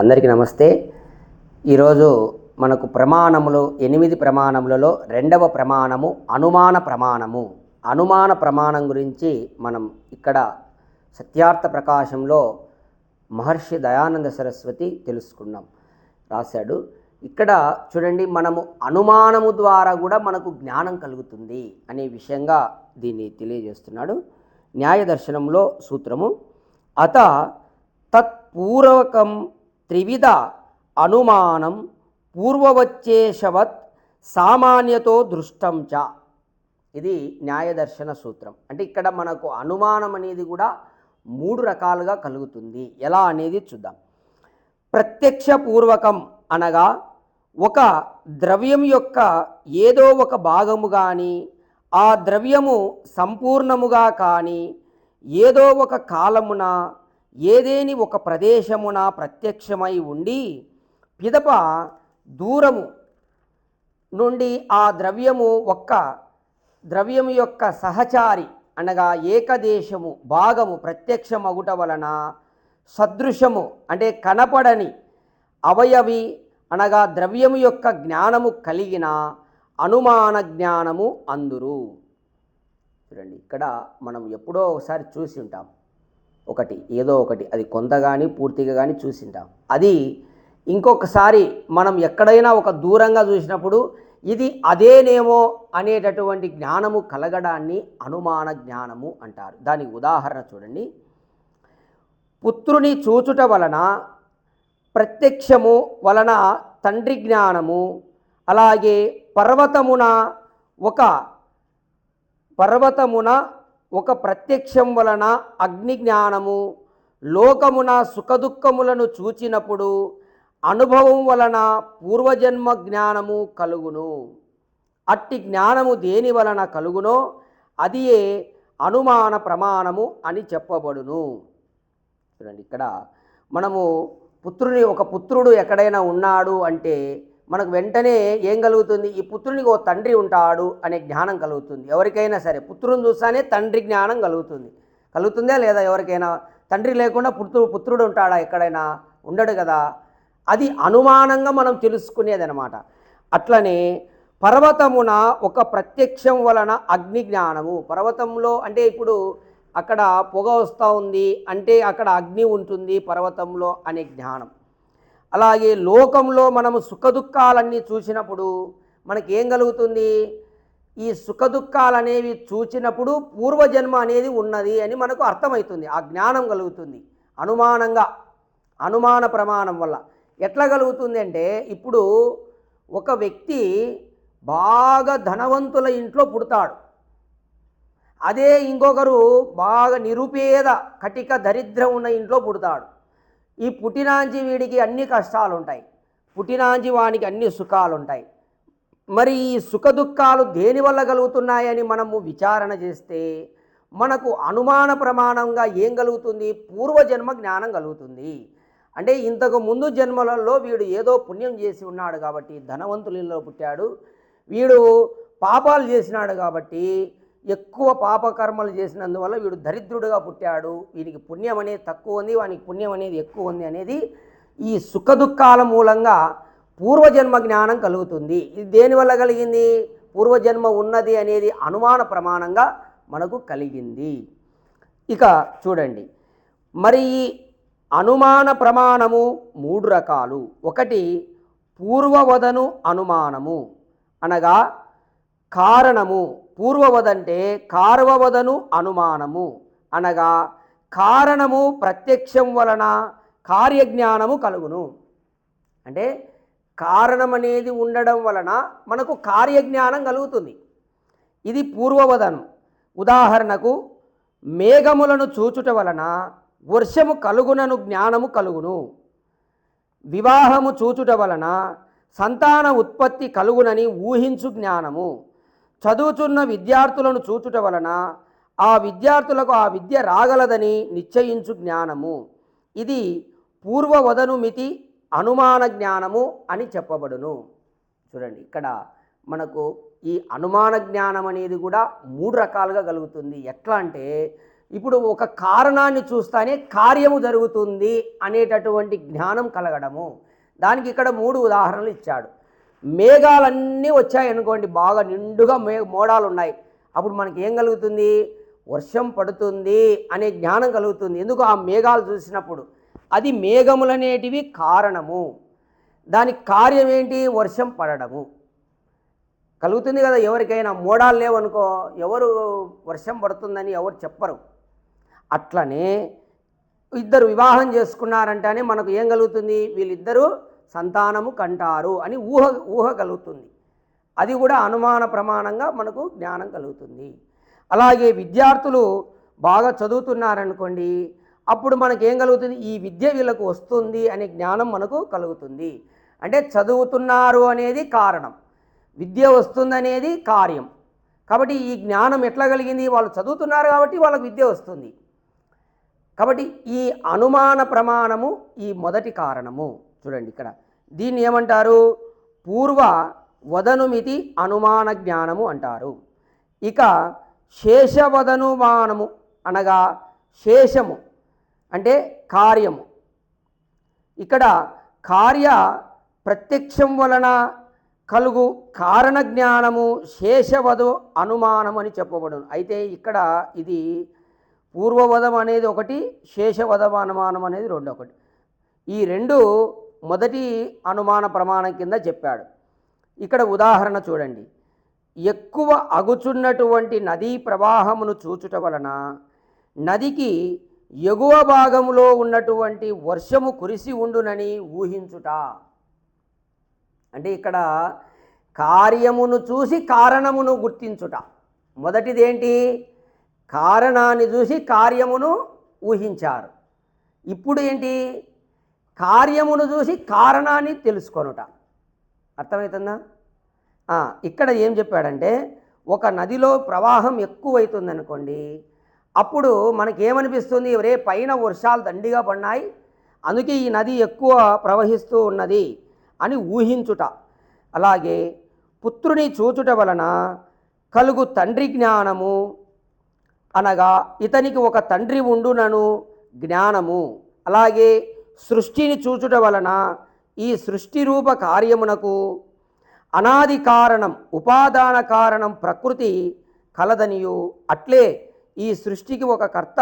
అందరికీ నమస్తే. ఈరోజు మనకు ప్రమాణములు ఎనిమిది ప్రమాణములలో రెండవ ప్రమాణము అనుమాన ప్రమాణము. అనుమాన ప్రమాణం గురించి మనం ఇక్కడ సత్యార్థ ప్రకాశంలో మహర్షి దయానంద సరస్వతి తెలుసుకున్నాం. రాశాడు. ఇక్కడ చూడండి మనము అనుమానము ద్వారా కూడా మనకు జ్ఞానం కలుగుతుంది అనే విషయంగా దీన్ని తెలియజేస్తున్నాడు. న్యాయ దర్శనంలో సూత్రము అత తత్పూర్వకం త్రివిధ అనుమానం పూర్వవచ్చేషవత్ సామాన్యతో దృష్టం చ. ఇది న్యాయదర్శన సూత్రం. అంటే ఇక్కడ మనకు అనుమానం అనేది కూడా మూడు రకాలుగా కలుగుతుంది. ఎలా అనేది చూద్దాం. ప్రత్యక్ష పూర్వకం అనగా ఒక ద్రవ్యం యొక్క ఏదో ఒక భాగము కానీ ఆ ద్రవ్యము సంపూర్ణముగా కానీ ఏదో ఒక కాలమున ఏదేని ఒక ప్రదేశమున ప్రత్యక్షమై ఉండి పిదప దూరము నుండి ఆ ద్రవ్యము ఒక్క ద్రవ్యము యొక్క సహచారి అనగా ఏకదేశము భాగము ప్రత్యక్షమగుట వలన సదృశము అంటే కనపడని అవయవి అనగా ద్రవ్యము యొక్క జ్ఞానము కలిగిన అనుమాన జ్ఞానము అందురు. చూడండి ఇక్కడ మనం ఎప్పుడో ఒకసారి చూసి ఉంటాం. ఒకటి ఏదో ఒకటి అది కొంత కానీ పూర్తిగా కానీ చూసింటాం. అది ఇంకొకసారి మనం ఎక్కడైనా ఒక దూరంగా చూసినప్పుడు ఇది అదేనేమో అనేటటువంటి జ్ఞానము కలగడాన్ని అనుమాన జ్ఞానము అంటారు. దానికి ఉదాహరణ చూడండి. పుత్రుని చూచుట వలన ప్రత్యక్షము వలన తండ్రి జ్ఞానము అలాగే పర్వతమున ఒక పర్వతమున ఒక ప్రత్యక్షం వలన అగ్ని జ్ఞానము లోకమున సుఖదుఖములను చూచినప్పుడు అనుభవం వలన పూర్వజన్మ జ్ఞానము కలుగును. అట్టి జ్ఞానము దేని వలన కలుగునో అదియే అనుమాన ప్రమాణము అని చెప్పబడును. చూడండి ఇక్కడ మనము పుత్రుని ఒక పుత్రుడు ఎక్కడైనా ఉన్నాడు అంటే మనకు వెంటనే ఏం కలుగుతుంది? ఈ పుత్రునికి ఓ తండ్రి ఉంటాడు అనే జ్ఞానం కలుగుతుంది. ఎవరికైనా సరే పుత్రుని చూస్తానే తండ్రి జ్ఞానం కలుగుతుంది. కలుగుతుందా లేదా ఎవరికైనా? తండ్రి లేకుండా పుత్రుడు పుత్రుడు ఉంటాడా ఎక్కడైనా? ఉండడు కదా. అది అనుమానంగా మనం తెలుసుకునేది అనమాట అట్లనే పర్వతమున ఒక ప్రత్యక్షం వలన అగ్ని జ్ఞానము. పర్వతంలో అంటే ఇప్పుడు అక్కడ పొగ వస్తూ ఉంది అంటే అక్కడ అగ్ని ఉంటుంది పర్వతంలో అనే జ్ఞానం. అలాగే లోకంలో మనము సుఖదుఖాలన్నీ చూసినప్పుడు మనకి ఏం కలుగుతుంది? ఈ సుఖదుఖాలనేవి చూచినప్పుడు పూర్వజన్మ అనేది ఉన్నది అని మనకు అర్థమవుతుంది. ఆ జ్ఞానం కలుగుతుంది. అనుమానంగా అనుమాన ప్రమాణం వల్ల. ఎట్లా కలుగుతుంది అంటే ఇప్పుడు ఒక వ్యక్తి బాగా ధనవంతుల ఇంట్లో పుడతాడు. అదే ఇంకొకరు బాగా నిరుపేద కటిక దరిద్రం ఉన్న ఇంట్లో పుడతాడు. ఈ పుట్టినాంచి వీడికి అన్ని కష్టాలు ఉంటాయి పుట్టినాంచి వానికి అన్ని సుఖాలు ఉంటాయి మరి ఈ సుఖదుఖాలు దేనివల్ల కలుగుతున్నాయని మనము విచారణ చేస్తే మనకు అనుమాన ప్రమాణంగా ఏం కలుగుతుంది? పూర్వజన్మ జ్ఞానం కలుగుతుంది. అంటే ఇంతకు ముందు జన్మలలో వీడు ఏదో పుణ్యం చేసి ఉన్నాడు కాబట్టి ధనవంతులలో పుట్టాడు. వీడు పాపాలు చేసినాడు కాబట్టి ఎక్కువ పాపకర్మలు చేసినందువల్ల వీడు దరిద్రుడుగా పుట్టాడు. వీనికి పుణ్యం అనేది తక్కువ ఉంది వానికి పుణ్యం అనేది ఎక్కువ ఉంది అనేది ఈ సుఖదుఖాల మూలంగా పూర్వజన్మ జ్ఞానం కలుగుతుంది. ఇది దేనివల్ల కలిగింది? పూర్వజన్మ ఉన్నది అనేది అనుమాన ప్రమాణంగా మనకు కలిగింది. ఇక చూడండి. మరి ఈ అనుమాన ప్రమాణము మూడు రకాలు. ఒకటి పూర్వవదను అనుమానము అనగా కారణము. పూర్వవదంటే కార్వవదను అనుమానము. అనగా కారణము ప్రత్యక్షం వలన కార్యజ్ఞానము కలుగును. అంటే కారణం అనేది ఉండడం వలన మనకు కార్యజ్ఞానం కలుగుతుంది. ఇది పూర్వవదనం. ఉదాహరణకు మేఘములను చూచుట వలన వర్షము కలుగునను జ్ఞానము కలుగును. వివాహము చూచుట వలన సంతాన ఉత్పత్తి కలుగునని ఊహించు జ్ఞానము. చదువుచున్న విద్యార్థులను చూచుట వలన ఆ విద్యార్థులకు ఆ విద్య రాగలదని నిశ్చయించు జ్ఞానము. ఇది పూర్వవదనుమితి అనుమాన జ్ఞానము అని చెప్పబడును. చూడండి ఇక్కడ మనకు ఈ అనుమాన జ్ఞానం అనేది కూడా మూడు రకాలుగా కలుగుతుంది. ఎట్లా అంటే ఇప్పుడు ఒక కారణాన్ని చూస్తానే కార్యము జరుగుతుంది అనేటటువంటి జ్ఞానం కలగడము. దానికి ఇక్కడ మూడు ఉదాహరణలు ఇచ్చాడు. మేఘాలన్నీ వచ్చాయనుకోండి బాగా నిండుగా మే మోడాలు ఉన్నాయి అప్పుడు మనకి ఏం కలుగుతుంది? వర్షం పడుతుంది అనే జ్ఞానం కలుగుతుంది. ఎందుకు? ఆ మేఘాలు చూసినప్పుడు. అది మేఘములనేటివి కారణము. దానికి కార్యం ఏంటి వర్షం పడడము. కలుగుతుంది కదా ఎవరికైనా? మోడాలు లేవనుకో ఎవరు వర్షం పడుతుందని ఎవరు చెప్పరు. అట్లనే ఇద్దరు వివాహం చేసుకున్నారంటేనే మనకు ఏం కలుగుతుంది? వీళ్ళిద్దరూ సంతానము కంటారు అని ఊహ ఊహ కలుగుతుంది. అది కూడా అనుమాన ప్రమాణంగా మనకు జ్ఞానం కలుగుతుంది. అలాగే విద్యార్థులు బాగా చదువుతున్నారనుకోండి అప్పుడు మనకేం కలుగుతుంది? ఈ విద్య వీళ్ళకు వస్తుంది అనే జ్ఞానం మనకు కలుగుతుంది. అంటే చదువుతున్నారు అనేది కారణం. విద్య వస్తుందనేది కార్యం. కాబట్టి ఈ జ్ఞానం ఎట్లా కలిగింది? వాళ్ళు చదువుతున్నారు కాబట్టి వాళ్ళకి విద్య వస్తుంది. కాబట్టి ఈ అనుమాన ప్రమాణము ఈ మొదటి కారణము. చూడండి ఇక్కడ. దీన్ని ఏమంటారు? పూర్వ వదనుమితి అనుమాన జ్ఞానము అంటారు. ఇక శేషవదనుమానము అనగా శేషము అంటే కార్యము. ఇక్కడ కార్య ప్రత్యక్షం వలన కలుగు కారణ జ్ఞానము శేషవధు అనుమానం అని చెప్పబడును. అయితే ఇక్కడ ఇది పూర్వవధం అనేది ఒకటి శేషవధం అనుమానం అనేది రెండు ఒకటి ఈ రెండు మొదటి అనుమాన ప్రమాణం కింద చెప్పాడు. ఇక్కడ ఉదాహరణ చూడండి. ఎక్కువ అగుచున్నటువంటి నదీ ప్రవాహమును చూచుట వలన నదికి ఎగువ భాగములో ఉన్నటువంటి వర్షము కురిసి ఉండునని ఊహించుట. అంటే ఇక్కడ కార్యమును చూసి కారణమును గుర్తించుట. మొదటిదేంటి? కారణాన్ని చూసి కార్యమును ఊహించారు. ఇప్పుడు ఏంటి? కార్యమును చూసి కారణాన్ని తెలుసుకొనుట. అర్థమవుతుందా? ఇక్కడ ఏం చెప్పాడంటే ఒక నదిలో ప్రవాహం ఎక్కువైతుందనుకోండి అప్పుడు మనకేమనిపిస్తుంది? రే పైన వర్షాలు దండిగా పడినాయి అందుకే ఈ నది ఎక్కువ ప్రవహిస్తూ ఉన్నది అని ఊహించుట. అలాగే పుత్రుని చూచుట వలన కలుగు తండ్రి జ్ఞానము అనగా ఇతనికి ఒక తండ్రి ఉండునను జ్ఞానము. అలాగే సృష్టిని చూచుట వలన ఈ సృష్టి రూప కార్యమునకు అనాది కారణం ఉపాదాన కారణం ప్రకృతి కలదనియు. అట్లే ఈ సృష్టికి ఒక కర్త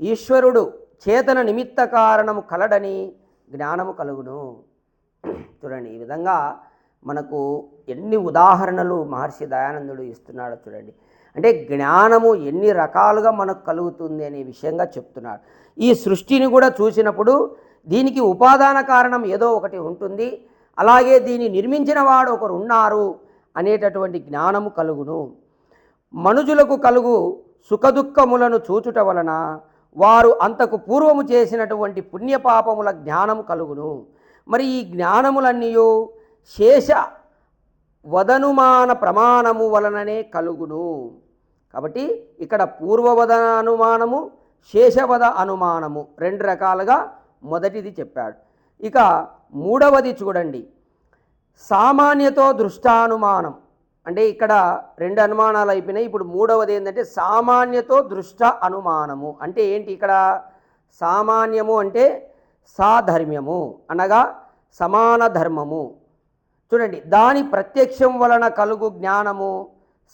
ఈశ్వరుడు చేతన నిమిత్త కారణము కలడని జ్ఞానము కలుగును. చూడండి ఈ విధంగా మనకు ఎన్ని ఉదాహరణలు మహర్షి దయానందుడు ఇస్తున్నాడో చూడండి. అంటే జ్ఞానము ఎన్ని రకాలుగా మనకు కలుగుతుంది అనే విషయంగా చెప్తున్నాడు. ఈ సృష్టిని కూడా చూసినప్పుడు దీనికి ఉపాదాన కారణం ఏదో ఒకటి ఉంటుంది. అలాగే దీన్ని నిర్మించిన వాడు ఒకరు ఉన్నారు అనేటటువంటి జ్ఞానము కలుగును. మనుజులకు కలుగు సుఖదుఖములను చూచుట వలన వారు అంతకు పూర్వము చేసినటువంటి పుణ్యపాపముల జ్ఞానము కలుగును. మరి ఈ జ్ఞానములన్నీ శేష వదనుమాన ప్రమాణము వలననే కలుగును. కాబట్టి ఇక్కడ పూర్వవద అనుమానము శేషవద అనుమానము రెండు రకాలుగా మొదటిది చెప్పాడు. ఇక మూడవది చూడండి. సామాన్యతో దృష్టానుమానం. అంటే ఇక్కడ రెండు అనుమానాలు అయిపోయినాయి. ఇప్పుడు మూడవది ఏంటంటే సామాన్యతో దృష్ట అనుమానము. అంటే ఏంటి ఇక్కడ? సామాన్యము అంటే సాధర్మ్యము. అనగా సమాన ధర్మము. చూడండి దాని ప్రత్యక్షం వలన కలుగు జ్ఞానము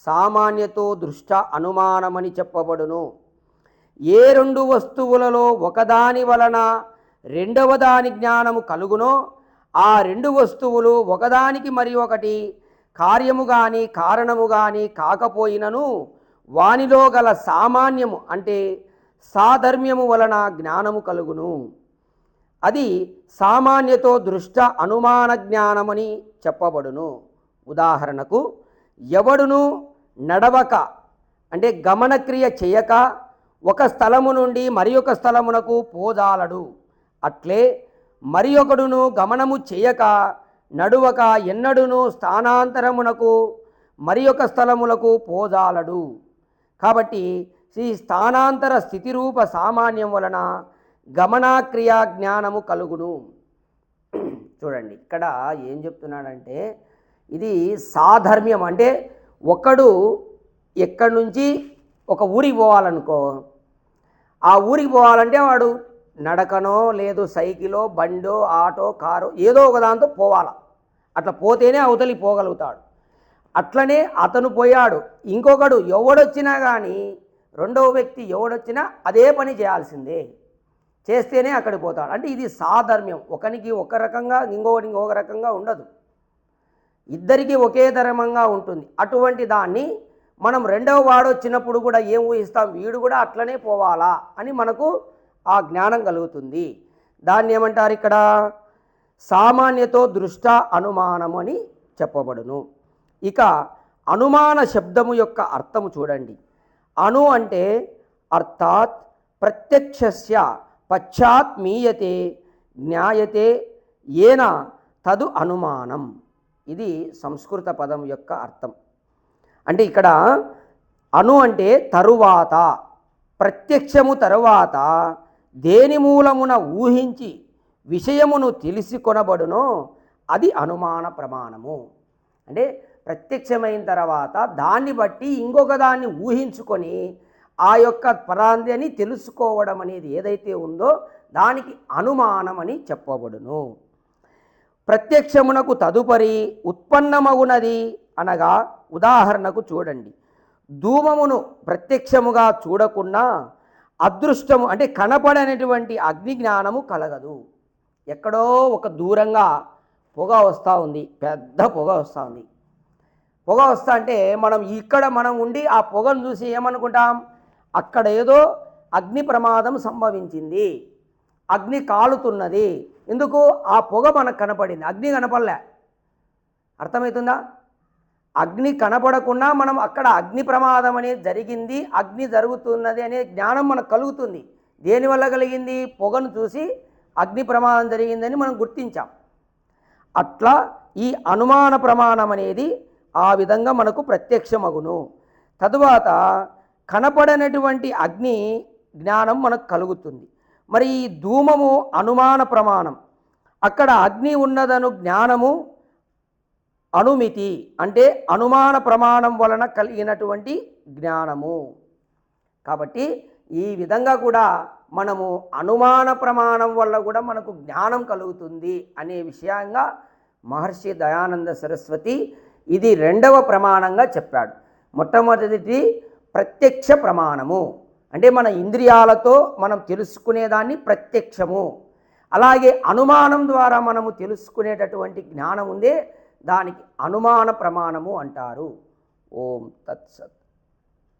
సామాన్యతో దృష్ట అనుమానమని చెప్పబడును. ఏ రెండు వస్తువులలో ఒకదాని వలన రెండవ దాని జ్ఞానము కలుగునో ఆ రెండు వస్తువులు ఒకదానికి మరి ఒకటి కార్యము గాని కారణము గాని కాకపోయినను వానిలో గల సామాన్యము అంటే సాధర్మ్యము వలన జ్ఞానము కలుగును. అది సామాన్యతో దృష్ట అనుమాన జ్ఞానమని చెప్పబడును. ఉదాహరణకు ఎవడును నడవక అంటే గమనక్రియ చేయక ఒక స్థలము నుండి మరి ఒక స్థలమునకు పోదాలడు అట్లే మరి ఒకడును గమనము చేయక నడువక ఎన్నడును స్థానాంతరమునకు మరి ఒక స్థలములకు పోజాలడు. కాబట్టి ఈ స్థానాంతర స్థితిరూప సామాన్యం వలన గమనాక్రియా జ్ఞానము కలుగును. చూడండి ఇక్కడ ఏం చెప్తున్నాడంటే ఇది సాధర్మ్యం. అంటే ఒకడు ఎక్కడి నుంచి ఒక ఊరికి పోవాలనుకో ఆ ఊరికి పోవాలంటే వాడు నడకనో లేదు సైకిలో బండో ఆటో కారో ఏదో ఒక దాంతో పోవాల. అట్లా పోతేనే అవతలి పోగలుగుతాడు. అట్లనే అతను పోయాడు. ఇంకొకడు ఎవడొచ్చినా కానీ రెండవ వ్యక్తి ఎవడొచ్చినా అదే పని చేయాల్సిందే. చేస్తేనే అక్కడికి పోతాడు. అంటే ఇది సాధర్మ్యం. ఒకనికి ఒక రకంగా ఇంకొకటి ఇంకొక రకంగా ఉండదు. ఇద్దరికీ ఒకే ధర్మంగా ఉంటుంది. అటువంటి దాన్ని మనం రెండవ వాడు వచ్చినప్పుడు కూడా ఏం ఊహిస్తాం? వీడు కూడా అట్లనే పోవాలా అని మనకు ఆ జ్ఞానం కలుగుతుంది. దాన్ని ఏమంటారు ఇక్కడ? సామాన్యతో దృష్ట అనుమానము అని చెప్పబడును. ఇక అనుమాన శబ్దము యొక్క అర్థము చూడండి. అను అంటే అర్థాత్ ప్రత్యక్షస్య పశ్చాత్మీయతే జ్ఞాయతే ఏన తదు అనుమానం. ఇది సంస్కృత పదం యొక్క అర్థం. అంటే ఇక్కడ అను అంటే తరువాత ప్రత్యక్షము తరువాత దేని మూలమున ఊహించి విషయమును తెలిసి కొనబడునో అది అనుమాన ప్రమాణము. అంటే ప్రత్యక్షమైన తర్వాత దాన్ని బట్టి ఇంకొక దాన్ని ఊహించుకొని ఆ యొక్క పరాంతిని తెలుసుకోవడం అనేది ఏదైతే ఉందో దానికి అనుమానమని చెప్పబడును. ప్రత్యక్షమునకు తదుపరి ఉత్పన్నమగునది అనగా ఉదాహరణకు చూడండి. ధూమమును ప్రత్యక్షముగా చూడకుండా అదృష్టము అంటే కనపడనటువంటి అగ్ని జ్ఞానము కలగదు. ఎక్కడో ఒక దూరంగా పొగ వస్తూ ఉంది పెద్ద పొగ వస్తూ ఉంది. పొగ వస్తా అంటే మనం ఇక్కడ మనం ఉండి ఆ పొగను చూసి ఏమనుకుంటాం? అక్కడ ఏదో అగ్ని ప్రమాదం సంభవించింది. అగ్ని కాలుతున్నది. ఎందుకు? ఆ పొగ మనకు కనపడింది. అగ్ని కనపడలే. అర్థమవుతుందా? అగ్ని కనపడకుండా మనం అక్కడ అగ్ని ప్రమాదం అనేది జరిగింది అగ్ని జరుగుతున్నది అనే జ్ఞానం మనకు కలుగుతుంది. దేనివల్ల కలిగింది? పొగను చూసి అగ్ని ప్రమాదం జరిగిందని మనం గుర్తించాం. అట్లా ఈ అనుమాన ప్రమాణం అనేది ఆ విధంగా మనకు ప్రత్యక్షమగును. తరువాత కనపడనటువంటి అగ్ని జ్ఞానం మనకు కలుగుతుంది. మరి ఈ ధూమము అనుమాన ప్రమాణం. అక్కడ అగ్ని ఉన్నదను జ్ఞానము అనుమితి అంటే అనుమాన ప్రమాణం వలన కలిగినటువంటి జ్ఞానము. కాబట్టి ఈ విధంగా కూడా మనము అనుమాన ప్రమాణం వల్ల కూడా మనకు జ్ఞానం కలుగుతుంది అనే విషయంగా మహర్షి దయానంద సరస్వతి ఇది రెండవ ప్రమాణంగా చెప్పాడు. మొట్టమొదటిది ప్రత్యక్ష ప్రమాణము. అంటే మన ఇంద్రియాలతో మనం తెలుసుకునేదాన్ని ప్రత్యక్షము. అలాగే అనుమానం ద్వారా మనము తెలుసుకునేటటువంటి జ్ఞానం ఉందే దానికి అనుమాన ప్రమాణము అంటారు. ఓం తత్సత్.